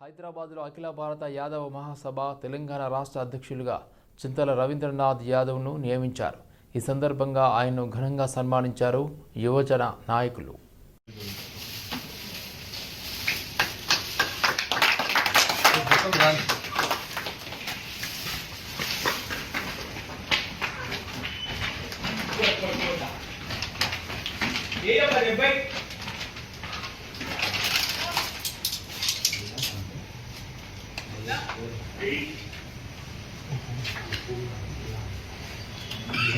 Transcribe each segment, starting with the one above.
హైదరాబాద్లో అఖిల భారత యాదవ మహాసభ తెలంగాణ రాష్ట్ర అధ్యక్షులుగా చింతల రవీంద్రనాథ్ యాదవ్ను నియమించారు. ఈ సందర్భంగా ఆయన్ను ఘనంగా సన్మానించారు యువజన నాయకులు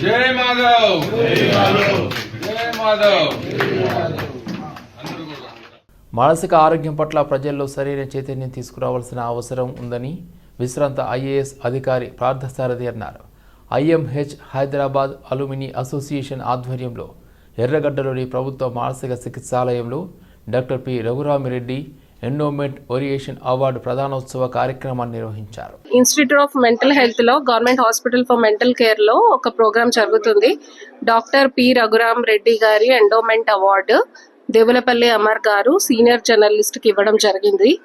జై మాధవ్ జై మాధవ్ అందరూ కూడా మానసిక ఆరోగ్యం పట్ల ప్రజల్లో సరైన చైతన్యం తీసుకురావాల్సిన అవసరం ఉందని విశ్రాంత ఐఏఎస్ అధికారి పార్థసారథి అన్నారు. ఐఎంహెచ్ హైదరాబాద్ అలుమిని అసోసియేషన్ ఆధ్వర్యంలో ఎర్రగడ్డలోని ప్రభుత్వ మానసిక చికిత్సాలయంలో doctor P. Raghurami Reddy endowment oration award ప్రధానోత్సవ కార్యక్రమాన్ని నిర్వహించారు. ఇన్స్టిట్యూట్ ఆఫ్ మెంటల్ హెల్త్లో గవర్నమెంట్ హాస్పిటల్ ఫర్ మెంటల్ కేర్లో ఒక ప్రోగ్రామ్ జరుగుతుంది. Doctor P. రఘురామ్ రెడ్డి గారి ఎండోమెంట్ అవార్డు. దేవులపల్లి అమర్ గారు సీనియర్ జర్నలిస్ట్కి ఇవ్వడం జరిగింది.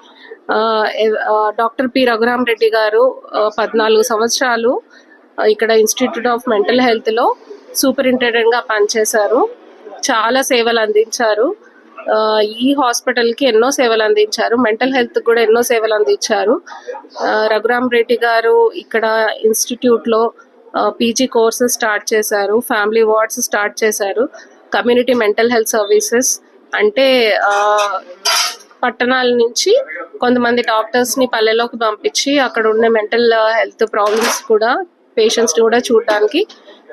ఆ, డాక్టర్ పి రఘురామ్ రెడ్డి గారు పద్నాలుగు సంవత్సరాలు ఇక్కడ ఇన్స్టిట్యూట్ ఆఫ్ మెంటల్ హెల్త్లో గా పనిచేశారు. చాలా సేవలు అందించారు. ఈ హాస్పిటల్కి ఎన్నో సేవలు అందించారు. మెంటల్ హెల్త్ కూడా ఎన్నో సేవలు అందించారు. రఘురామ్ రెడ్డి గారు ఇక్కడ ఇన్స్టిట్యూట్లో పీజీ కోర్సెస్ స్టార్ట్ చేశారు. ఫ్యామిలీ వార్డ్స్ స్టార్ట్ చేశారు. కమ్యూనిటీ మెంటల్ హెల్త్ సర్వీసెస్ అంటే పట్టణాల నుంచి కొంతమంది డాక్టర్స్ని పల్లెలోకి పంపించి అక్కడ ఉండే మెంటల్ హెల్త్ ప్రాబ్లమ్స్ కూడా పేషెంట్స్ని కూడా చూడడానికి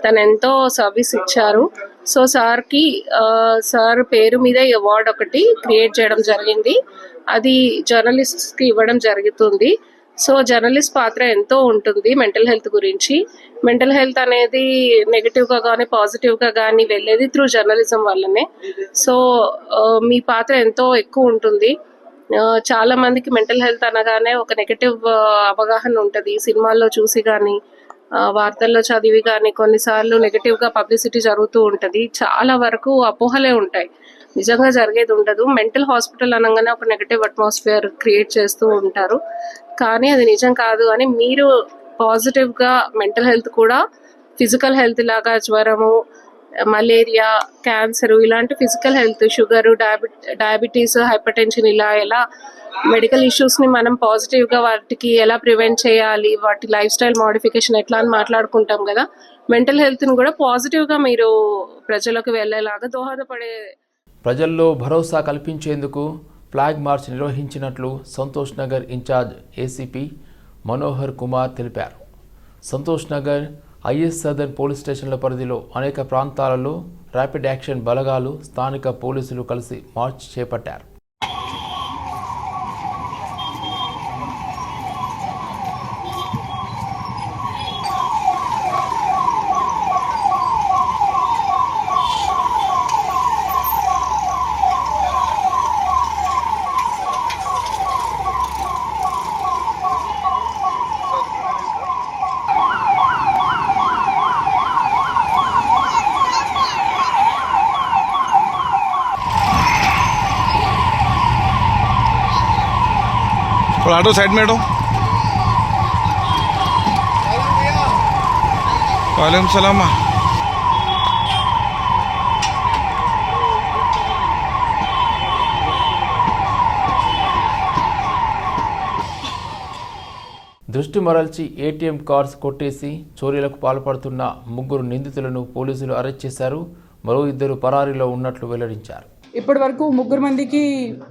తను ఎంతో సర్వీస్ ఇచ్చారు. సో సార్కి సార్ పేరు మీద ఈ అవార్డ్ ఒకటి క్రియేట్ చేయడం జరిగింది. అది జర్నలిస్ట్స్కి ఇవ్వడం జరుగుతుంది. సో జర్నలిస్ట్ పాత్ర ఎంతో ఉంటుంది మెంటల్ హెల్త్ గురించి. మెంటల్ హెల్త్ అనేది నెగిటివ్గా కానీ పాజిటివ్గా కానీ వెళ్ళేది త్రూ జర్నలిజం వల్లనే. సో మీ పాత్ర ఎంతో ఎక్కువ ఉంటుంది. చాలా మందికి మెంటల్ హెల్త్ అనగానే ఒక నెగటివ్ అవగాహన ఉంటుంది. సినిమాల్లో చూసి కానీ వార్తల్లో చదివి కానీ కొన్నిసార్లు నెగిటివ్గా పబ్లిసిటీ జరుగుతూ ఉంటుంది. చాలా వరకు అపోహలే ఉంటాయి. నిజంగా జరిగేది ఉండదు. మెంటల్ హాస్పిటల్ అనగానే ఒక నెగటివ్ అట్మాస్ఫియర్ క్రియేట్ చేస్తూ ఉంటారు. కానీ అది నిజం కాదు అని మీరు పాజిటివ్గా మెంటల్ హెల్త్ కూడా ఫిజికల్ హెల్త్ లాగా జ్వరము మలేరియా క్యాన్సర్ ఇలాంటి physical health sugar diabetes hypertension ఇలా ఎలా మెడికల్ ఇష్యూస్ని మనం పాజిటివ్గా వాటికి ఎలా ప్రివెంట్ చేయాలి వాటి లైఫ్ స్టైల్ మోడిఫికేషన్ ఎట్లా అని మాట్లాడుకుంటాం కదా మెంటల్ హెల్త్ని కూడా పాజిటివ్గా మీరు ప్రజలకు వెళ్ళేలాగా దోహదపడే ప్రజల్లో భరోసా కల్పించేందుకు ఫ్లాగ్ మార్చ్ నిర్వహించినట్లు సంతోష్ నగర్ ఇన్ఛార్జ్ ఏసీపీ మనోహర్ కుమార్ తెలిపారు. Santosh Nagar I S Sadan police స్టేషన్ల పరిధిలో అనేక ప్రాంతాలలో ర్యాపిడ్ యాక్షన్ బలగాలు స్థానిక పోలీసులు కలిసి మార్చ్ చేపట్టారు. थोड़ा ऑटो साइड में हटो वालेकुम सलाम దృష్టి మరల్చి ఏటీఎం కార్డ్స్ కొట్టేసి చోరీలకు పాల్పడుతున్న ముగ్గురు నిందితులను పోలీసులు అరెస్ట్ చేశారు మరో ఇద్దరు పరారీలో ఉన్నట్లు వెల్లడించారు ఇప్పటి వరకు ముగ్గురు మందికి ఆ,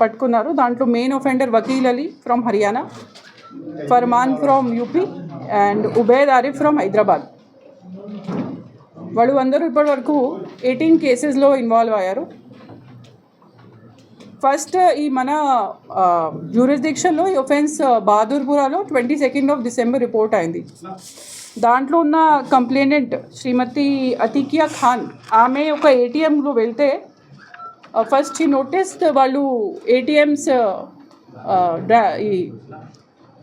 పట్టుకున్నారు. దాంట్లో main offender Vakeel Ali from Haryana Farman from UP and Ubed Arif from Hyderabad. వాళ్ళు అందరూ ఇప్పటివరకు ఎయిటీన్ కేసెస్లో ఇన్వాల్వ్ అయ్యారు. ఫస్ట్ ఈ మన జ్యూరిస్డిక్షన్లో ఈ offence బహదూర్పురాలో twenty second of December report అయింది. దాంట్లో ఉన్న కంప్లైనెంట్ శ్రీమతి అతికియా ఖాన్ ఆమె ఒక ఏటీఎంలో వెళ్తే ఫస్ట్ ఈ నోటీస్ వాళ్ళు ఏటీఎంస్ uh, uh, ఈ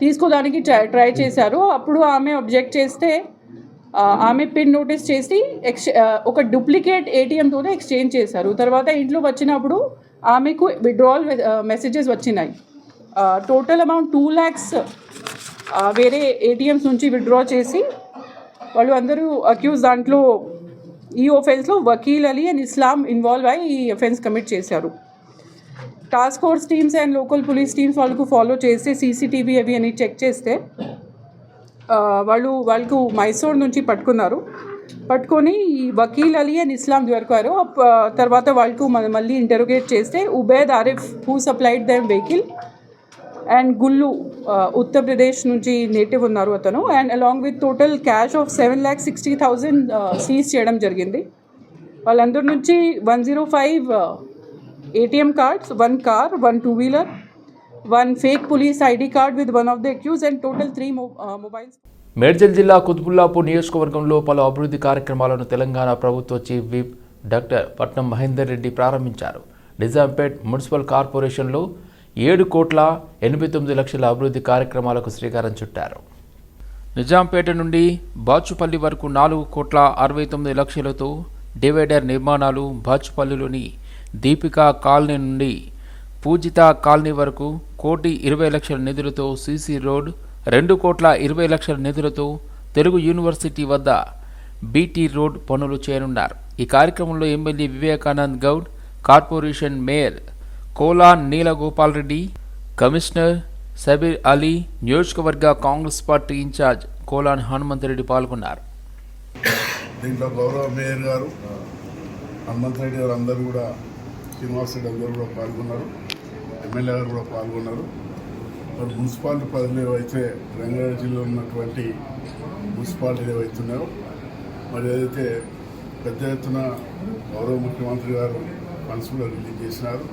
తీసుకోవడానికి ట్రై ట్రై చేశారు. అప్పుడు ఆమె అబ్జెక్ట్ చేస్తే uh, ఆమె పిన్ నోటీస్ చేసి ఎక్స్ ఒక డూప్లికేట్ ఏటీఎంతోనే ఎక్స్చేంజ్ చేశారు. తర్వాత ఇంట్లో వచ్చినప్పుడు ఆమెకు విడ్రావల్ మెసేజెస్ వచ్చినాయి. టోటల్ అమౌంట్ టూ ల్యాక్స్ వేరే ఏటీఎంస్ నుంచి విత్డ్రా చేసి వాళ్ళు అందరూ అక్యూజ్ దాంట్లో ఈ ఒఫెన్స్లో వకీల్ అలీ అండ్ ఇస్లాం ఇన్వాల్వ్ అయి ఈ ఒఫెన్స్ కమిట్ చేశారు. Task force teams and local police teams వాళ్ళకు ఫాలో చేస్తే సీసీటీవీ అవి అని చెక్ చేస్తే వాళ్ళు వాళ్ళకు మైసూర్ నుంచి పట్టుకున్నారు. పట్టుకొని ఈ వకీల్ అలీ అండ్ ఇస్లాం దొరికారు. తర్వాత వాళ్ళకు మళ్ళీ ఇంటరోగేట్ చేస్తే Ubed Arif who supplied them vehicle and Gullu Uttar Pradesh నుంచి నేటివ్ ఉన్నారు అతను. And along with total cash of seven lakh sixty thousand seize చేయడం జరిగింది. వాళ్ళందరి నుంచి one zero five ATM cards one car one two wheeler one fake police ID card with one of the accused and total three mobiles. Medchal జిల్లా కుత్బుల్లాపూర్ నియోజకవర్గంలో పలు అభివృద్ధి కార్యక్రమాలను తెలంగాణ ప్రభుత్వ చీఫ్ విప్ డాక్టర్ పట్నం మహేందర్ రెడ్డి ప్రారంభించారు. నిజాంపేట్ మున్సిపల్ కార్పొరేషన్లో ఏడు కోట్ల ఎనభై తొమ్మిది లక్షల అభివృద్ధి కార్యక్రమాలకు శ్రీకారం చుట్టారు. నిజాంపేట నుండి బాచుపల్లి వరకు నాలుగు కోట్ల అరవై తొమ్మిది లక్షలతో డివైడర్ నిర్మాణాలు బాచుపల్లిలోని దీపికా కాలనీ నుండి పూజిత కాలనీ వరకు కోటి ఇరవై లక్షల నిధులతో సీసీ రోడ్ రెండు కోట్ల ఇరవై లక్షల నిధులతో తెలుగు యూనివర్సిటీ వద్ద బీటీ రోడ్ పనులు చేయనున్నారు. ఈ కార్యక్రమంలో MLA Vivekanand Goud corporation mayor Kola Neelagopal Reddy commissioner Sabir Ali నియోజకవర్గ కాంగ్రెస్ పార్టీ ఇన్ఛార్జ్ కోలాన్ హనుమంతరెడ్డి పాల్గొన్నారు. దీంట్లో గౌరవ మేయర్ గారు హనుమంత్ రెడ్డి గారు అందరూ కూడా శ్రీనివాస్ రెడ్డి అందరూ కూడా పాల్గొన్నారు ఎమ్మెల్యే గారు కూడా పాల్గొన్నారు. మరి మున్సిపాలిటీ పదవులు ఏవైతే రంగారెడ్డి జిల్లాలో ఉన్నటువంటి మున్సిపాలిటీలు ఏవైతున్నాయో మరి ఏదైతే పెద్ద ఎత్తున గౌరవ ముఖ్యమంత్రి గారు ఫండ్స్ కూడా రిలీజ్ చేసినారు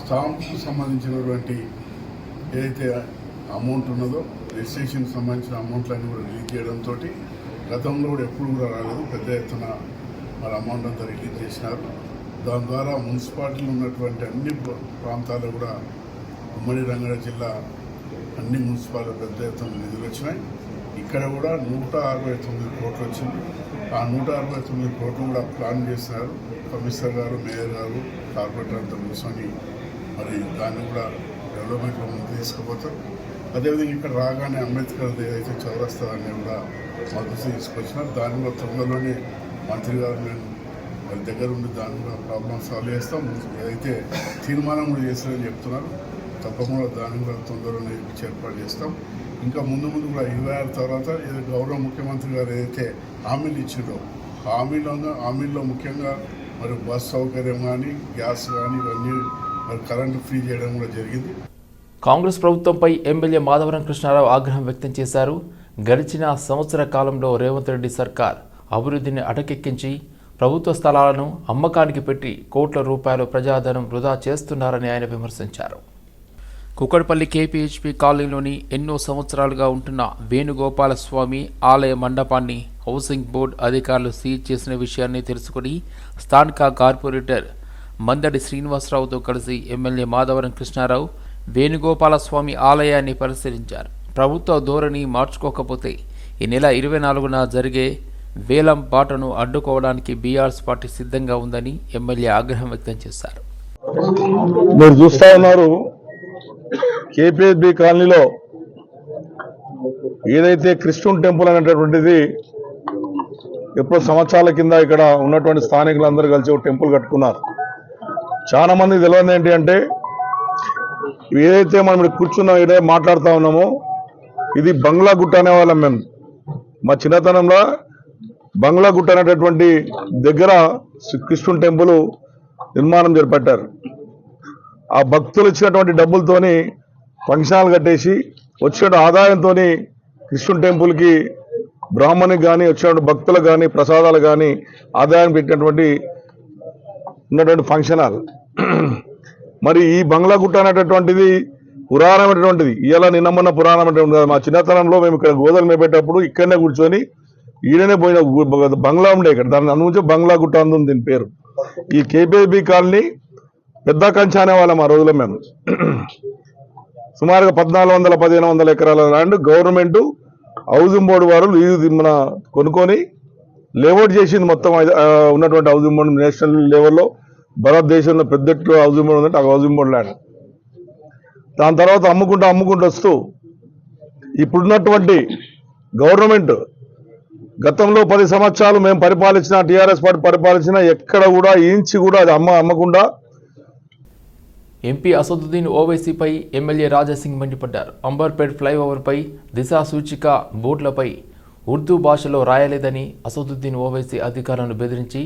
స్టాంప్కు సంబంధించినటువంటి ఏదైతే అమౌంట్ ఉన్నదో రిజిస్ట్రేషన్కి సంబంధించిన అమౌంట్లన్నీ కూడా రిలీజ్ చేయడంతో గతంలో కూడా ఎప్పుడు కూడా రాలేదు. పెద్ద ఎత్తున మరి అమౌంట్ అంతా రిలీజ్ చేసినారు. దాని ద్వారా మున్సిపాలిటీలో ఉన్నటువంటి అన్ని ప్రాంతాల్లో కూడా ఉమ్మడి రంగారెడ్డి జిల్లా అన్ని మున్సిపాలిటీ పెద్ద ఎత్తున నిధులు వచ్చినాయి. ఇక్కడ కూడా నూట అరవై తొమ్మిది కోట్లు వచ్చింది. ఆ నూట అరవై తొమ్మిది కోట్లు కూడా ప్లాన్ చేసినారు. కమిషనర్ గారు మేయర్ గారు కార్పొరేటర్ అంతా కూర్చొని మరి దాన్ని కూడా డెవలప్మెంట్లో ముందు తీసుకుపోతారు అదేవిధంగా ఇక్కడ రాగానే అంబేద్కర్ ఏదైతే చౌరస్తా అని కూడా మద్దతు తీసుకొచ్చినారు దాన్ని కూడా తొందరలోనే మంత్రి గారు నేను మరి దగ్గర ఉండి దాన్ని కూడా ప్రాబ్లం సాల్వ్ చేస్తాం. ఏదైతే తీర్మానం కూడా చేస్తారని చెప్తున్నారు తప్పకుండా దాన్ని కూడా తొందరలోనే ఏర్పాటు చేస్తాం. ఇంకా ముందు ముందు కూడా ఇరవై ఆరు తర్వాత ఏదో గౌరవ ముఖ్యమంత్రి గారు ఏదైతే హామీలు ఇచ్చిండో హామీలో హామీల్లో ముఖ్యంగా మరి బస్ సౌకర్యం కానీ గ్యాస్ కానీ ఇవన్నీ మరి కరెంటు ఫ్రీ చేయడం కూడా జరిగింది. కాంగ్రెస్ ప్రభుత్వంపై ఎమ్మెల్యే మాధవరం కృష్ణారావు ఆగ్రహం వ్యక్తం చేశారు. గడిచిన సంవత్సర కాలంలో రేవంత్ రెడ్డి సర్కార్ అభివృద్ధిని అటకెక్కించి ప్రభుత్వ స్థలాలను అమ్మకానికి పెట్టి కోట్ల రూపాయలు ప్రజాధనం వృధా చేస్తున్నారని ఆయన విమర్శించారు. కుక్కడపల్లి కేపీహెచ్పి కాలనీలోని ఎన్నో సంవత్సరాలుగా ఉంటున్న వేణుగోపాలస్వామి ఆలయ మండపాన్ని హౌసింగ్ బోర్డు అధికారులు సీజ్ చేసిన విషయాన్ని తెలుసుకుని స్థానిక కార్పొరేటర్ మందడి శ్రీనివాసరావుతో కలిసి ఎమ్మెల్యే మాధవరం కృష్ణారావు వేణుగోపాలస్వామి ఆలయాన్ని పరిశీలించారు. ప్రభుత్వ ధోరణి మార్చుకోకపోతే ఈ నెల ఇరవై నాలుగున జరిగే వేలం పాటను అడ్డుకోవడానికి బీఆర్ఎస్ పార్టీ సిద్ధంగా ఉందని ఎమ్మెల్యే ఆగ్రహం వ్యక్తం చేశారు. మీరు చూస్తా ఉన్నారు కేపీఎస్బి కాలనీలో ఏదైతే క్రిస్టియన్ టెంపుల్ అనేటటువంటిది ఎప్పుడో సంవత్సరాల కింద ఇక్కడ ఉన్నటువంటి స్థానికులందరూ కలిసి ఒక టెంపుల్ కట్టుకున్నారు. చాలా మంది తెలియదు ఏంటి అంటే ఏదైతే మనం ఇక్కడ కూర్చున్నాం ఇదే మాట్లాడుతూ ఉన్నామో ఇది బంగ్లా గుట్ట అనేవాళ్ళం మేము. మా చిన్నతనంలో బంగ్లా గుట్ట అనేటటువంటి దగ్గర శ్రీ కృష్ణుని టెంపుల్ నిర్మాణం చేపట్టారు. ఆ భక్తులు ఇచ్చినటువంటి డబ్బులతోని ఫంక్షన్లు కట్టేసి వచ్చిన ఆదాయంతో కృష్ణుని టెంపుల్కి బ్రాహ్మణికి కానీ వచ్చినటువంటి భక్తులకు కానీ ప్రసాదాలు కానీ ఆదాయం పెట్టినటువంటి ఉన్నటువంటి ఫంక్షన్ హాల్ మరి ఈ బంగ్లా గుట్ట అనేటటువంటిది పురాణమైనటువంటిది. ఇలా నిన్నమన్న పురాణమైనటువంటి కాదు. మా చిన్నతనంలో మేము ఇక్కడ గోదలు మేపేటప్పుడు ఇక్కడనే కూర్చొని ఈడనే పోయిన బంగ్లా ఉండే ఇక్కడ. దాని అందుంచే బంగ్లా గుట్ట అందు దీని పేరు. ఈ కేపీబీ కాలనీ పెద్ద కంచ అనేవాళ్ళం ఆ రోజులో మేము. సుమారుగా పద్నాలుగు వందల పదిహేను వందల ఎకరాల ల్యాండ్ గవర్నమెంట్ హౌసింగ్ బోర్డు వారు లీజు మన కొనుక్కొని లేఅవుట్ చేసింది మొత్తం ఉన్నటువంటి హౌసింగ్ బోర్డు నేషనల్ లెవెల్లో భారతదేశంలో పెద్ద హౌసింగ్ బోర్డు ఉందంటే ఆ హౌసింగ్ బోర్డు ల్యాండ్. దాని తర్వాత అమ్ముకుంటూ అమ్ముకుంటూ వస్తూ ఇప్పుడున్నటువంటి గవర్నమెంట్ గతంలో పది సంవత్సరాలు మేము పరిపాలించిన టీఆర్ఎస్ పార్టీ పరిపాలించిన ఎక్కడ కూడా ఇంచి కూడా అది అమ్మ అమ్మకుండా ఎంపీ అసదుద్దీన్ ఓవైసీపై ఎమ్మెల్యే రాజాసింగ్ మండిపడ్డారు. అంబర్పేట్ ఫ్లైఓవర్పై దిశా సూచిక బోట్లపై ఉర్దూ భాషలో రాయలేదని అసదుద్దీన్ ఓవైసీ అధికారులను బెదిరించి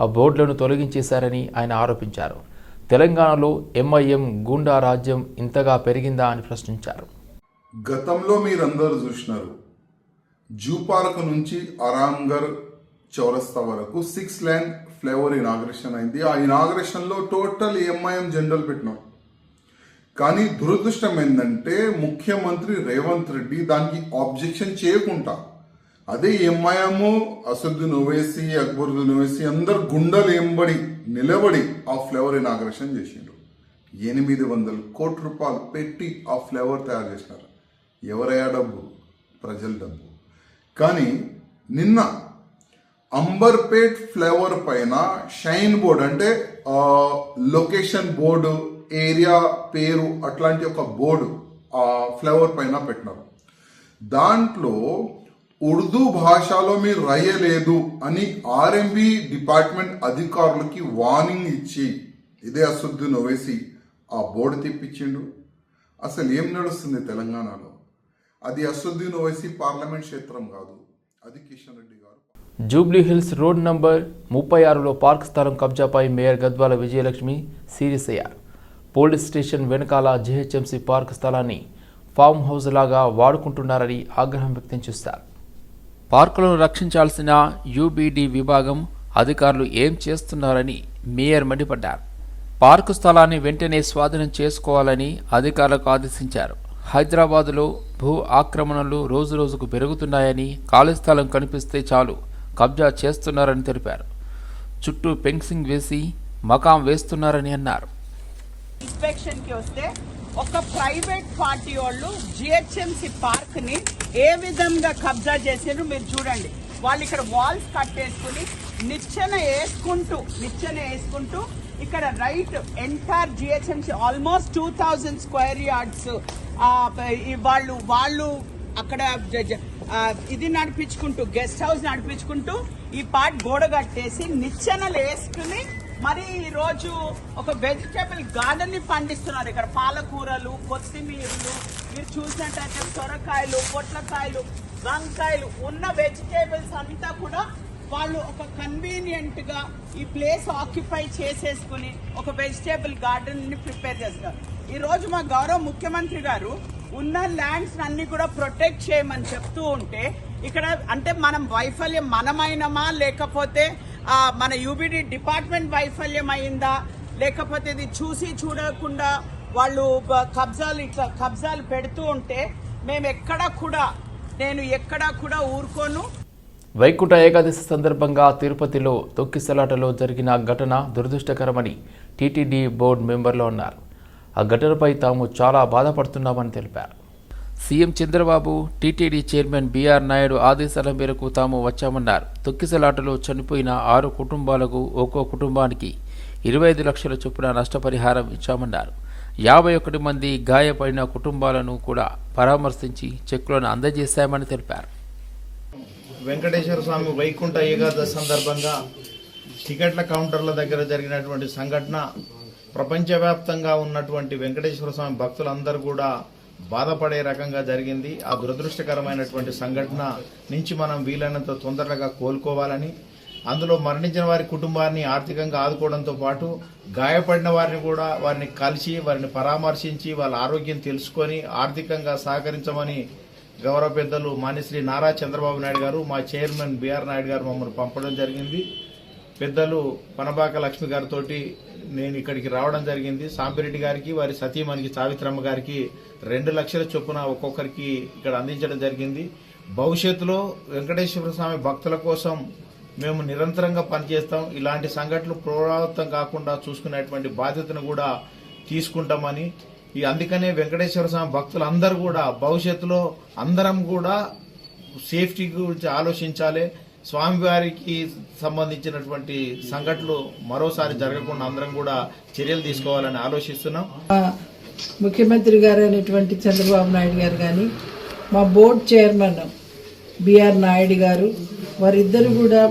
ఆ బోర్డులను తొలగించేశారని ఆయన ఆరోపించారు. తెలంగాణలో ఎంఐఎం గూండా రాజ్యం ఇంతగా పెరిగిందా అని ప్రశ్నించారు. గతంలో మీరందరూ చూసినారు. జూ పార్క్ నుంచి అరాంగర్ చౌరస్తా వరకు సిక్స్ ల్యాండ్ ఫ్లేవర్ ఇనాగ్రేషన్ అయింది. ఆ ఇనాగ్రేషన్లో టోటల్ ఎంఐఎం జెండాలు పెట్టినాం. కానీ దురదృష్టం ఏంటంటే ముఖ్యమంత్రి రేవంత్ రెడ్డి దానికి ఆబ్జెక్షన్ చేయకుండా అదే ఎంఐఎం అసదుద్దీన్ ఓవైసీ అక్బరుద్దీన్ ఓవైసీ అందరు గుండెలు ఎంబడి నిలబడి ఆ ఫ్లేవర్ ఇనాగ్రేషన్ చేసిండు ఎనిమిది వందల కోట్ల రూపాయలు పెట్టి ఆ ఫ్లేవర్ తయారు చేసినారు. ఎవరయ్యా డబ్బు? ప్రజల డబ్బు. కానీ నిన్న అంబర్పేట్ ఫ్లేవర్ పైన షైన్ బోర్డ్ అంటే లొకేషన్ బోర్డు ఏరియా పేరు అట్లాంటి ఒక బోర్డు ఆ ఫ్లేవర్ పైన పెట్టినారు. దాంట్లో ఉర్దూ భాషలో మీరు రాయలేదు అని ఆర్ఎంబి డిపార్ట్మెంట్ అధికారులకి వార్నింగ్ ఇచ్చి ఇదే అసదుద్దీన్ వేసి ఆ బోర్డు తెప్పించిండు. అసలు ఏం నడుస్తుంది తెలంగాణలో? అది అసదుద్దీన్ వేసి పార్లమెంట్ క్షేత్రం కాదు. అది కిషన్ రెడ్డి గారు. జూబ్లీ హిల్స్ రోడ్ నంబర్ ముప్పై ఆరులో పార్క్ స్థలం కబ్జాపై మేయర్ గద్వాల విజయలక్ష్మి సీరియస్ అయ్యారు. పోలీస్ స్టేషన్ వెనకాల జీహెచ్ఎంసీ పార్క్ స్థలాన్ని ఫామ్ హౌస్ లాగా వాడుకుంటున్నారని ఆగ్రహం వ్యక్తం చేశారు. పార్కులను రక్షించాల్సిన యూబీడీ విభాగం అధికారులు ఏం చేస్తున్నారని మేయర్ మండిపడ్డారు. పార్కు స్థలాన్ని వెంటనే స్వాధీనం చేసుకోవాలని అధికారులకు ఆదేశించారు. హైదరాబాదులో భూ ఆక్రమణలు రోజురోజుకు పెరుగుతున్నాయని ఖాళీ స్థలం కనిపిస్తే చాలు కబ్జా చేస్తున్నారని తెలిపారు. చుట్టూ ఫెన్సింగ్ వేసి మకాం వేస్తున్నారని అన్నారు. ఇన్స్పెక్షన్కి వస్తే ఒక ప్రైవేట్ పార్టీ వాళ్ళు జిహెచ్ఎంసి పార్క్ని ఏ విధంగా కబ్జా చేసారు మీరు చూడండి. వాళ్ళు ఇక్కడ వాల్స్ కట్టేసుకుని నిచ్చెన వేసుకుంటూ నిచ్చెన వేసుకుంటూ ఇక్కడ right entire GHMC almost two thousand square yards వాళ్ళు వాళ్ళు అక్కడ జ- ఇది నడిపించుకుంటూ గెస్ట్ హౌస్ నడిపించుకుంటూ ఈ పార్ట్ గోడ కట్టేసి నిచ్చెనలు వేసుకుని మరి ఈరోజు ఒక వెజిటేబుల్ గార్డెన్ని పండిస్తున్నారు ఇక్కడ. పాలకూరలు కొత్తిమీరలు మీరు చూసినట్టయితే సొరకాయలు పొట్లకాయలు వంకాయలు ఉన్న వెజిటేబుల్స్ అంతా కూడా వాళ్ళు ఒక కన్వీనియంట్గా ఈ ప్లేస్ ఆక్యుపై చేసేసుకుని ఒక వెజిటేబుల్ గార్డెన్ని ప్రిపేర్ చేస్తారు. ఈరోజు మా గౌరవ ముఖ్యమంత్రి గారు ఉన్న ల్యాండ్స్ అన్ని కూడా ప్రొటెక్ట్ చేయమని చెప్తూ ఉంటే ఇక్కడ అంటే మనం వైఫల్యం మనమైనమా లేకపోతే మన యూబిడి డిపార్ట్మెంట్ వైఫల్యం అయిందా లేకపోతే ఇది చూసి చూడకుండా వాళ్ళు కబ్జాలు ఇట్లా కబ్జాలు పెడుతూ ఉంటే మేము ఎక్కడా కూడా నేను ఎక్కడా కూడా ఊరుకోను. వైకుంఠ ఏకాదశి సందర్భంగా తిరుపతిలో తొక్కిసలాటలో జరిగిన ఘటన దురదృష్టకరమని టీటీడీ బోర్డు మెంబర్లు అన్నారు. ఆ ఘటనపై తాము చాలా బాధపడుతున్నామని తెలిపారు. CM Chandrababu TTD chairman BR Naidu ఆదేశాల మేరకు తాము వచ్చామన్నారు. తొక్కిసలాటలో చనిపోయిన ఆరు కుటుంబాలకు ఒక్కో కుటుంబానికి ఇరవై ఐదు లక్షల చొప్పున నష్టపరిహారం ఇచ్చామన్నారు. యాభై ఒకటి మంది గాయపడిన కుటుంబాలను కూడా పరామర్శించి చెక్కులను అందజేశామని తెలిపారు. వెంకటేశ్వర స్వామి వైకుంఠ ఏకాదశి సందర్భంగా టికెట్ల కౌంటర్ల దగ్గర జరిగినటువంటి సంఘటన ప్రపంచవ్యాప్తంగా ఉన్నటువంటి వెంకటేశ్వర స్వామి భక్తులందరూ కూడా బాధపడే రకంగా జరిగింది. ఆ దురదృష్టకరమైనటువంటి సంఘటన నుంచి మనం వీలైనంత తొందరగా కోలుకోవాలని అందులో మరణించిన వారి కుటుంబాన్ని ఆర్థికంగా ఆదుకోవడంతో పాటు గాయపడిన వారిని కూడా వారిని కలిసి వారిని పరామర్శించి వాళ్ళ ఆరోగ్యం తెలుసుకొని ఆర్థికంగా సహకరించమని గౌరవ పెద్దలు మాన్యశ్రీ నారా చంద్రబాబు నాయుడు గారు మా చైర్మన్ బీఆర్ నాయుడు గారు మమ్మల్ని పంపడం జరిగింది. పెద్దలు పనబాక లక్ష్మి గారితో నేను ఇక్కడికి రావడం జరిగింది. సాంపిరెడ్డి గారికి వారి సతీమణికి సావిత్రమ్మ గారికి రెండు లక్షల చొప్పున ఒక్కొక్కరికి ఇక్కడ అందించడం జరిగింది. భవిష్యత్తులో వెంకటేశ్వర స్వామి భక్తుల కోసం మేము నిరంతరంగా పనిచేస్తాం. ఇలాంటి సంఘటనలు పునరావృతం కాకుండా చూసుకునేటువంటి బాధ్యతను కూడా తీసుకుంటామని. ఈ అందుకనే వెంకటేశ్వర స్వామి భక్తులందరూ కూడా భవిష్యత్తులో అందరం కూడా సేఫ్టీ గురించి ఆలోచించాలి. స్వామివారికి సంబంధించినటువంటి సంఘటనలు మరోసారి జరగకుండా అందరం కూడా చర్యలు తీసుకోవాలని ఆలోచిస్తున్నాం. ముఖ్యమంత్రి గారు అయినటువంటి చంద్రబాబు నాయుడు గారు కానీ మా బోర్డ్ చైర్మన్ బిఆర్ నాయుడు గారు వారిద్దరు కూడా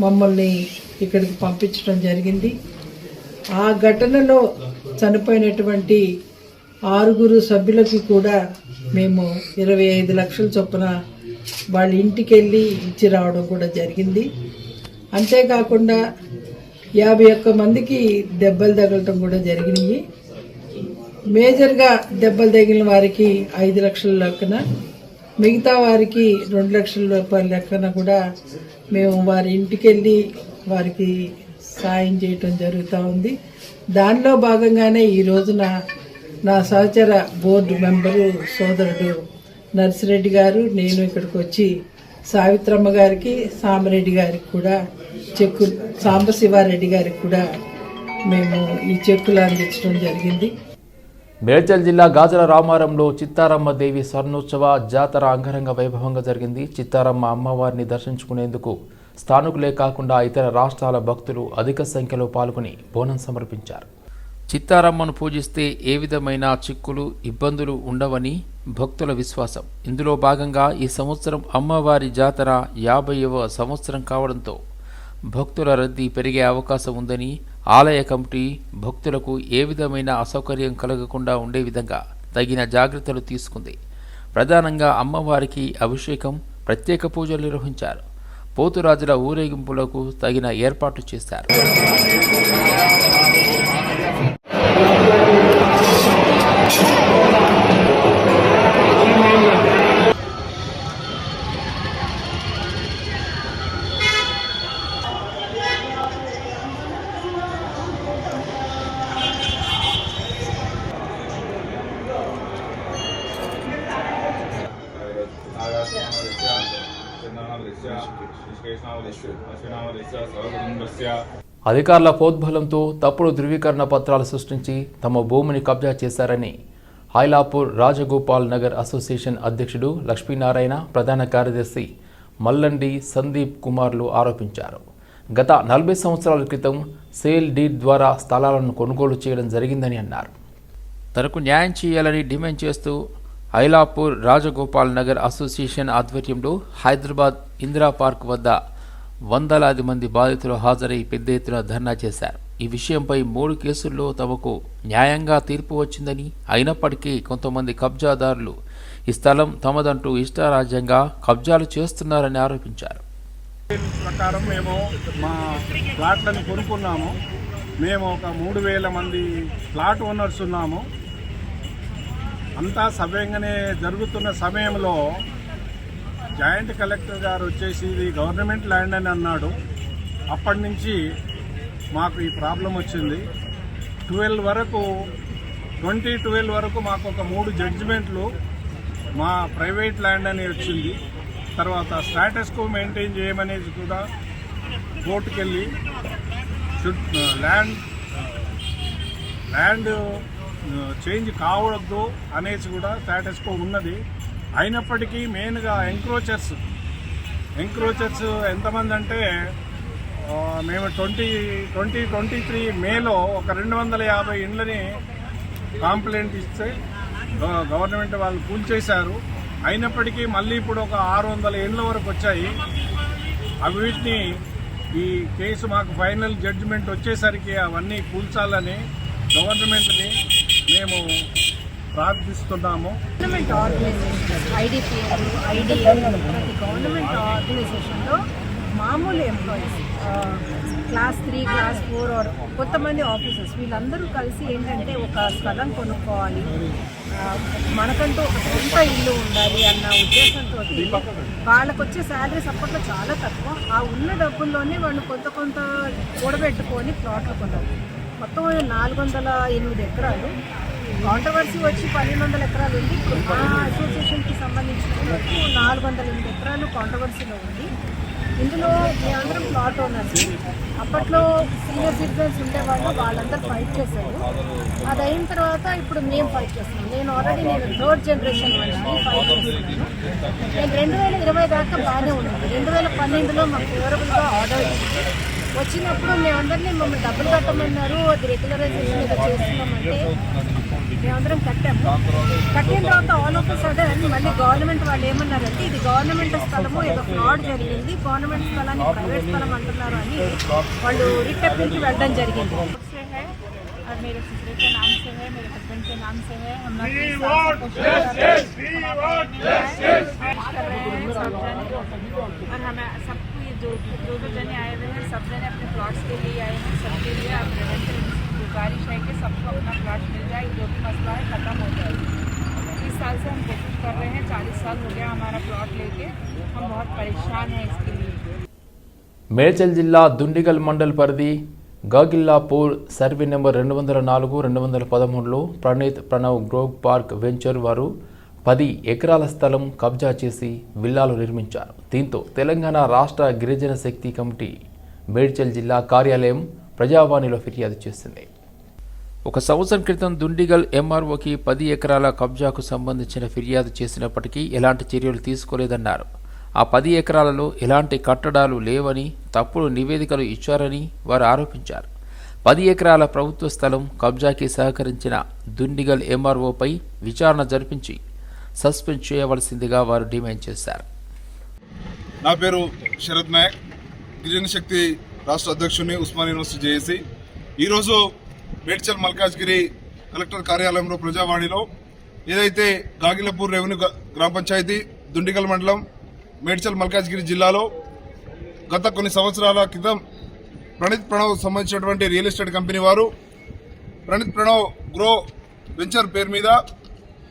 మమ్మల్ని ఇక్కడికి పంపించడం జరిగింది. ఆ ఘటనలో చనిపోయినటువంటి ఆరుగురు సభ్యులకి కూడా మేము ఇరవై ఐదు లక్షల చొప్పున వాళ్ళ ఇంటికి వెళ్ళి ఇచ్చి రావడం కూడా జరిగింది. అంతేకాకుండా యాభై ఒక్క మందికి దెబ్బలు తగలటం కూడా జరిగినాయి మేజర్గా దెబ్బలు తగిలిన వారికి ఐదు లక్షల లెక్కన మిగతా వారికి రెండు లక్షల రూపాయల లెక్కన కూడా మేము వారి ఇంటికి వెళ్ళి వారికి సాయం చేయటం జరుగుతూ ఉంది. దానిలో భాగంగానే ఈ రోజున నా సహచర బోర్డు మెంబరు సోదరుడు నర్సిరెడ్డి గారు నేను ఇక్కడికి వచ్చి సావిత్రమ్మ గారికి సామిరెడ్డి గారికి కూడా చెక్కు సాంబశివారెడ్డి గారికి కూడా మేము ఈ చెక్కులు అందించడం జరిగింది. మేడ్చల్ జిల్లా గాజల రామారంలో చిత్తారమ్మ దేవి స్వర్ణోత్సవ జాతర అంగరంగ వైభవంగా జరిగింది. చిత్తారమ్మ అమ్మవారిని దర్శించుకునేందుకు స్థానికులే కాకుండా ఇతర రాష్ట్రాల భక్తులు అధిక సంఖ్యలో పాల్గొని బోనం సమర్పించారు. చిత్తారమ్మను పూజిస్తే ఏ విధమైన చిక్కులు ఇబ్బందులు ఉండవని భక్తుల విశ్వాసం. ఇందులో భాగంగా ఈ సంవత్సరం అమ్మవారి జాతర యాభైవ సంవత్సరం కావడంతో భక్తుల రద్దీ పెరిగే అవకాశం ఉందని ఆలయ కమిటీ భక్తులకు ఏ విధమైన అసౌకర్యం కలగకుండా ఉండే విధంగా తగిన జాగ్రత్తలు తీసుకుంది. ప్రధానంగా అమ్మవారికి అభిషేకం ప్రత్యేక పూజలు నిర్వహించారు. పోతురాజుల ఊరేగింపులకు తగిన ఏర్పాట్లు చేశారు. అధికారుల పోద్బలంతో తప్పుడు ధృవీకరణ పత్రాలు సృష్టించి తమ భూమిని కబ్జా చేశారని హైలాపూర్ రాజగోపాల్ నగర్ అసోసియేషన్ అధ్యక్షుడు లక్ష్మీనారాయణ ప్రధాన కార్యదర్శి మల్లండి సందీప్ కుమార్లు ఆరోపించారు. గత నలభై సంవత్సరాల క్రితం సేల్ డీడ్ ద్వారా స్థలాలను కొనుగోలు చేయడం జరిగిందని అన్నారు. తనకు న్యాయం చేయాలని డిమాండ్ చేస్తూ ఐలాపూర్ రాజగోపాల్ నగర్ అసోసియేషన్ ఆధ్వర్యంలో హైదరాబాద్ ఇందిరా పార్క్ వద్ద వందలాది మంది బాధితులు హాజరై పెద్ద ఎత్తున ధర్నా చేశారు. ఈ విషయంపై మూడు కేసుల్లో తమకు న్యాయంగా తీర్పు వచ్చిందని అయినప్పటికీ కొంతమంది కబ్జాదారులు ఈ స్థలం తమదంటూ ఇష్టారాజ్యంగా కబ్జాలు చేస్తున్నారని ఆరోపించారు. ప్రకారం మేము మా ప్లాట్లను కొనుక్కున్నాము. మేము ఒక మూడు వేల మంది ప్లాట్ ఓనర్స్ ఉన్నాము. అంతా సవ్యంగానే జరుగుతున్న సమయంలో జాయింట్ కలెక్టర్ గారు వచ్చేసి ఇది గవర్నమెంట్ ల్యాండ్ అని అన్నాడు. అప్పటి నుంచి మాకు ఈ ప్రాబ్లం వచ్చింది. ట్వెల్వ్ వరకు ట్వంటీ ట్వెల్వ్ వరకు మాకు ఒక మూడు జడ్జిమెంట్లు మా ప్రైవేట్ ల్యాండ్ అని వచ్చింది. తర్వాత స్టాటస్కు మెయింటైన్ చేయమనేది కూడా కోర్టుకెళ్ళి ల్యాండ్ ల్యాండ్ చేంజ్ కావద్దు అనేసి కూడా స్టాటస్కో ఉన్నది. అయినప్పటికీ మెయిన్గా ఎంక్రోచర్స్. ఎంక్రోచర్స్ ఎంతమంది అంటే మేము ట్వంటీ ట్వంటీ ట్వంటీ త్రీ మేలో ఒక రెండు వందల యాభై ఇండ్లని కాంప్లైంట్ ఇస్తే గవర్నమెంట్ వాళ్ళు కూల్చేశారు. అయినప్పటికీ మళ్ళీ ఇప్పుడు ఒక ఆరు వందల ఇండ్ల వరకు వచ్చాయి. అవి వీటిని ఈ కేసు మాకు ఫైనల్ జడ్జిమెంట్ వచ్చేసరికి అవన్నీ కూల్చాలని గవర్నమెంట్ని మేము ప్రార్థిస్తున్నాము. గవర్నమెంట్ ఆర్గనైజేషన్ ఐడిపిఎల్ ఐడిఎల్ ప్రతి గవర్నమెంట్ ఆర్గనైజేషన్లో మామూలు employees class three class four or కొంతమంది ఆఫీసర్స్ వీళ్ళందరూ కలిసి ఏంటంటే ఒక స్థలం కొనుక్కోవాలి. మనకంటూ ఒక సొంత ఇల్లు ఉండాలి అన్న ఉద్దేశంతో వాళ్ళకు వచ్చే శాలరీస్ అప్పట్లో చాలా తక్కువ. ఆ ఉన్న డబ్బుల్లోనే వాళ్ళు కొంత కొంత కూడబెట్టుకొని ప్లాట్లు కొన్నారు మొత్తం నాలుగు వందల ఎనిమిది ఎకరాలు. కాంట్రవర్సీ వచ్చి పన్నెండు వందల ఎకరాలు ఉంది. ఇప్పుడు మా అసోసియేషన్కి సంబంధించిన వరకు నాలుగు వందల ఎనిమిది ఎకరాలు కాంట్రవర్సీలో ఉంది. ఇందులో మేమందరం ప్లాట్ ఓనర్స్. అప్పట్లో సీనియర్ సిటిజన్స్ ఉండేవాళ్ళు వాళ్ళందరూ ఫైట్ చేశారు. అది అయిన తర్వాత ఇప్పుడు మేము ఫైట్ చేస్తున్నాం. నేను ఆల్రెడీ నేను థర్డ్ జనరేషన్ వాళ్ళని ఫైట్ చేస్తున్నాను. నేను రెండు వేల ఇరవై దాకా బాగానే ఉన్నాను. రెండు వేల పన్నెండులో మాకు ఫేవరబుల్గా ఆర్డర్ ఇచ్చింది వచ్చినప్పుడు మేమందరినీ మమ్మల్ని డబ్బులు కట్టమన్నారు అది రెగ్యులరైజేషన్ ఏదో చేస్తున్నామంటే మేమందరం కట్టాము కట్టిన తర్వాత ఆల్ ఆఫ్ సడన్ మళ్ళీ గవర్నమెంట్ వాళ్ళు ఏమన్నారంటే ఇది గవర్నమెంట్ స్థలము ఏదో ఫ్రాడ్ జరిగింది గవర్నమెంట్ స్థలాన్ని ప్రైవేట్ స్థలం అంటున్నారు అని వాళ్ళు రిటప్ నుంచి వెళ్ళడం జరిగింది और मेरे ससुर के नाम से है मेरे हस्बैंड के नाम से है हम लोग तीस साल से कोशिश कर रहे हैं। हम अपने कर रहे हैं सब जने और हमें सबको ये जो जो जो जने आए हुए हैं सब जने अपने प्लॉट्स के लिए आए हैं सबके लिए आप प्रिवेंटिव गुजारिश है कि सबको अपना प्लॉट मिल जाए जो भी मसला है ख़त्म हो जाए तीस साल से हम कोशिश कर रहे हैं चालीस साल हो गया हमारा प्लॉट लेके हम बहुत परेशान हैं इसके लिए మేడ్చల్ జిల్లా దుండిగల్ మండల్ పరిధి గాగిల్లాపూర్ సర్వే నెంబర్ రెండు వందల నాలుగు రెండు వందల పదమూడులో Praneeth Pranav grove park venture వారు పది ఎకరాల స్థలం కబ్జా చేసి విల్లాలు నిర్మించారు. దీంతో తెలంగాణ రాష్ట్ర గిరిజన శక్తి కమిటీ మేడ్చల్ జిల్లా కార్యాలయం ప్రజావాణిలో ఫిర్యాదు చేసింది. ఒక సంవత్సరం క్రితం దుండిగల్ ఎంఆర్ఓకి పది ఎకరాల కబ్జాకు సంబంధించిన ఫిర్యాదు చేసినప్పటికీ ఎలాంటి చర్యలు తీసుకోలేదన్నారు. ఆ పది ఎకరాలలో ఎలాంటి కట్టడాలు లేవని తప్పుడు నివేదికలు ఇచ్చారని వారు ఆరోపించారు. పది ఎకరాల ప్రభుత్వ స్థలం కబ్జాకి సహకరించిన దుండిగల్ ఎంఆర్ఓపై విచారణ జరిపించి సస్పెండ్ చేయవలసిందిగా వారు డిమాండ్ చేశారు. నా పేరు శరత్ నాయక్. గిరిజన శక్తి రాష్ట్ర అధ్యక్షుని ఉస్మాన్ యూనివర్సిటీ జేఏసి. ఈరోజు మేడ్చల్ మల్కాజ్గిరి కలెక్టర్ కార్యాలయంలో ప్రజావాణిలో ఏదైతే గాగిలపూర్ రెవెన్యూ గ్రామ పంచాయతీ దుండిగల్ మండలం మేడ్చల్ మల్కాజ్గిరి జిల్లాలో గత కొన్ని సంవత్సరాల క్రితం ప్రణీత్ ప్రణవ్ సంబంధించినటువంటి రియల్ ఎస్టేట్ కంపెనీ వారు ప్రణీత్ ప్రణవ్ గ్రో వెంచర్ పేరు మీద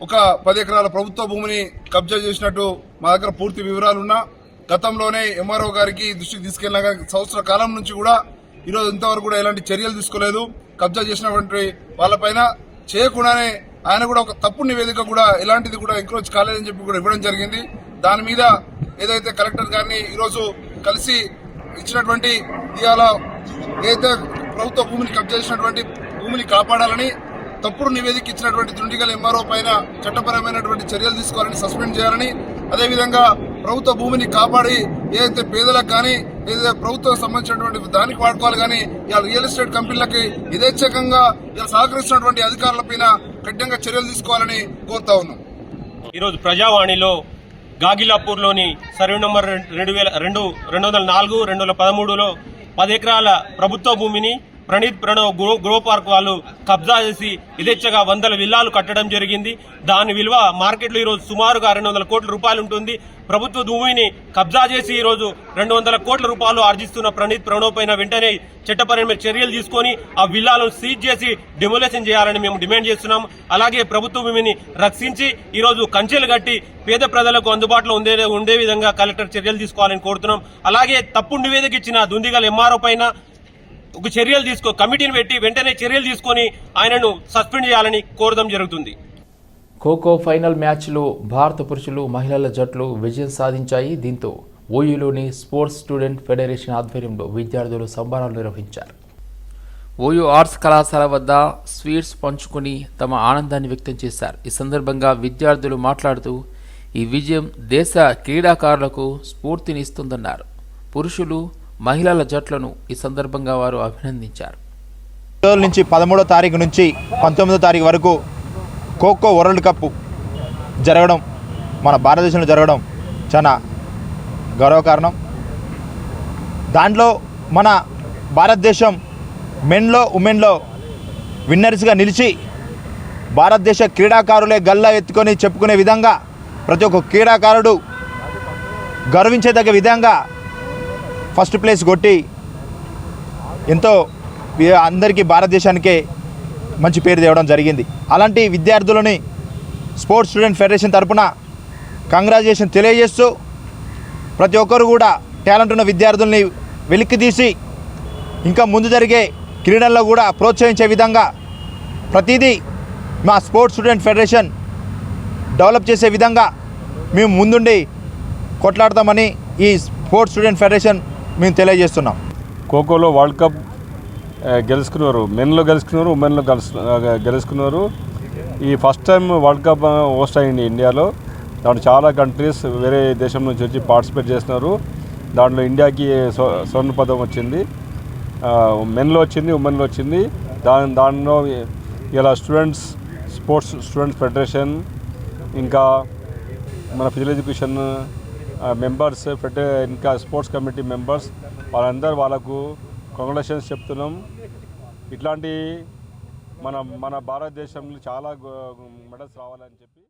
ఒక పది ఎకరాల ప్రభుత్వ భూమిని కబ్జా చేసినట్టు మా దగ్గర పూర్తి వివరాలున్నా గతంలోనే ఎంఆర్ఓ గారికి దృష్టికి తీసుకెళ్ళిన సంవత్సర కాలం నుంచి కూడా ఈరోజు ఇంతవరకు కూడా ఎలాంటి చర్యలు తీసుకోలేదు. కబ్జా చేసినటువంటి వాళ్ళపైన చేయకుండానే ఆయన కూడా ఒక తప్పు నివేదిక కూడా ఎలాంటిది కూడా ఎంక్రోచ్ కాలేదని చెప్పి కూడా ఇవ్వడం జరిగింది. దాని మీద ఏదైతే కలెక్టర్ గారిని ఈరోజు కలిసి ఇచ్చినటువంటి ఇవాళ ఏదైతే ప్రభుత్వ భూమిని కబ్జా చేసినటువంటి భూమిని కాపాడాలని తప్పుడు నివేదిక ఇచ్చినటువంటి దుండిగల్ ఎంఆర్ఓ పైన చట్టపరమైనటువంటి చర్యలు తీసుకోవాలని సస్పెండ్ చేయాలని అదేవిధంగా ప్రభుత్వ భూమిని కాపాడి ఏదైతే పేదలకు కానీ ఏదైతే ప్రభుత్వం సంబంధించినటువంటి దానికి వాడుకోవాలి కానీ ఇలా రియల్ ఎస్టేట్ కంపెనీలకి యథేచ్ఛకంగా ఇలా సహకరిస్తున్నటువంటి అధికారులపైన కఠినంగా చర్యలు తీసుకోవాలని కోరుతా ఉన్నాం. ఈరోజు ప్రజావాణిలో గాగిలాపూర్లోని సర్వే నంబర్ రెండు వేల రెండు రెండు వందల నాలుగు రెండు వందల పదమూడులో పది ఎకరాల ప్రభుత్వ భూమిని Praneeth Pranav grow grow park వాళ్ళు కబ్జా చేసి యథేచ్ఛగా వందల విల్లాలు కట్టడం జరిగింది. దాని విలువ మార్కెట్లో ఈరోజు సుమారుగా రెండు వందల కోట్ల రూపాయలు ఉంటుంది. ప్రభుత్వ భూమిని కబ్జా చేసి ఈరోజు రెండు వందల కోట్ల రూపాయలు ఆర్జిస్తున్న ప్రణీత్ ప్రణవ్ పైన వెంటనే చట్టపరమైన చర్యలు తీసుకొని ఆ విల్లాలను సీజ్ చేసి డిమోలేషన్ చేయాలని మేము డిమాండ్ చేస్తున్నాం. అలాగే ప్రభుత్వ భూమిని రక్షించి ఈరోజు కంచెలు కట్టి పేద ప్రజలకు అందుబాటులో ఉండే ఉండే విధంగా కలెక్టర్ చర్యలు తీసుకోవాలని కోరుతున్నాం. అలాగే తప్పుడు నివేదిక ఇచ్చిన దుందిగల్ ఎంఆర్ఓ పైన చర్యలు తీసుకో కమిటీని పెట్టి వెంటనే చర్యలు తీసుకొని ఆయనను సస్పెండ్ చేయాలని కోరడం జరుగుతుంది. ఖోఖో ఫైనల్ మ్యాచ్లో భారత పురుషులు మహిళల జట్లు విజయం సాధించాయి. దీంతో ఓయూలోని స్పోర్ట్స్ స్టూడెంట్ ఫెడరేషన్ ఆధ్వర్యంలో విద్యార్థులు సంబరాలు నిర్వహించారు. ఓయూ ఆర్ట్స్ కళాశాల వద్ద స్వీట్స్ పంచుకుని తమ ఆనందాన్ని వ్యక్తం చేశారు. ఈ సందర్భంగా విద్యార్థులు మాట్లాడుతూ ఈ విజయం దేశ క్రీడాకారులకు స్ఫూర్తినిస్తుందన్నారు. పురుషులు మహిళల జట్లను ఈ సందర్భంగా వారు అభినందించారు. రోజుల నుంచి పదమూడో తారీఖు నుంచి పంతొమ్మిదో తారీఖు వరకు ఖోఖో వరల్డ్ కప్ జరగడం మన భారతదేశంలో జరగడం చాలా గర్వకారణం దాంట్లో మన భారతదేశం మెన్లో ఉమెన్లో విన్నర్స్గా నిలిచి భారతదేశ క్రీడాకారులే గల్లా ఎత్తుకొని చెప్పుకునే విధంగా ప్రతి ఒక్క క్రీడాకారుడు గర్వించేదగ్గ విధంగా ఫస్ట్ ప్లేస్ కొట్టి ఎంతో అందరికీ భారతదేశానికే మంచి పేరు తేవడం జరిగింది. అలాంటి విద్యార్థులని స్పోర్ట్స్ స్టూడెంట్ ఫెడరేషన్ తరపున కంగ్రాచులేషన్ తెలియజేస్తూ ప్రతి ఒక్కరు కూడా టాలెంట్ ఉన్న విద్యార్థుల్ని వెలికి తీసి ఇంకా ముందు జరిగే క్రీడల్లో కూడా ప్రోత్సహించే విధంగా ప్రతిదీ మా స్పోర్ట్స్ స్టూడెంట్ ఫెడరేషన్ డెవలప్ చేసే విధంగా మేము ముందుండి కొట్లాడతామని ఈ స్పోర్ట్స్ స్టూడెంట్ ఫెడరేషన్ మేము తెలియజేస్తున్నాం. ఖోఖోలో వరల్డ్ కప్ గెలుచుకున్నారు. మెన్లో గెలుచుకున్నారు ఉమెన్లో గెలుచు గెలుచుకున్నారు. ఈ first time world cup host అయింది ఇండియాలో. దాంట్లో చాలా కంట్రీస్ వేరే దేశం నుంచి వచ్చి పార్టిసిపేట్ చేస్తున్నారు. దాంట్లో ఇండియాకి స్వ- స్వర్ణ పదం వచ్చింది. మెన్లో వచ్చింది ఉమెన్లో వచ్చింది. దాని దానిలో ఇలా స్టూడెంట్స్ స్పోర్ట్స్ స్టూడెంట్స్ ఫెడరేషన్ ఇంకా మన ఫిజికల్ ఎడ్యుకేషన్ మెంబర్స్ ఫెడ ఇంకా స్పోర్ట్స్ కమిటీ మెంబర్స్ వాళ్ళందరూ వాళ్ళకు కంగ్రాచులేషన్స్ చెప్తున్నాం. ఇట్లాంటి మన మన భారతదేశంలో చాలా మెడల్స్ రావాలని చెప్పి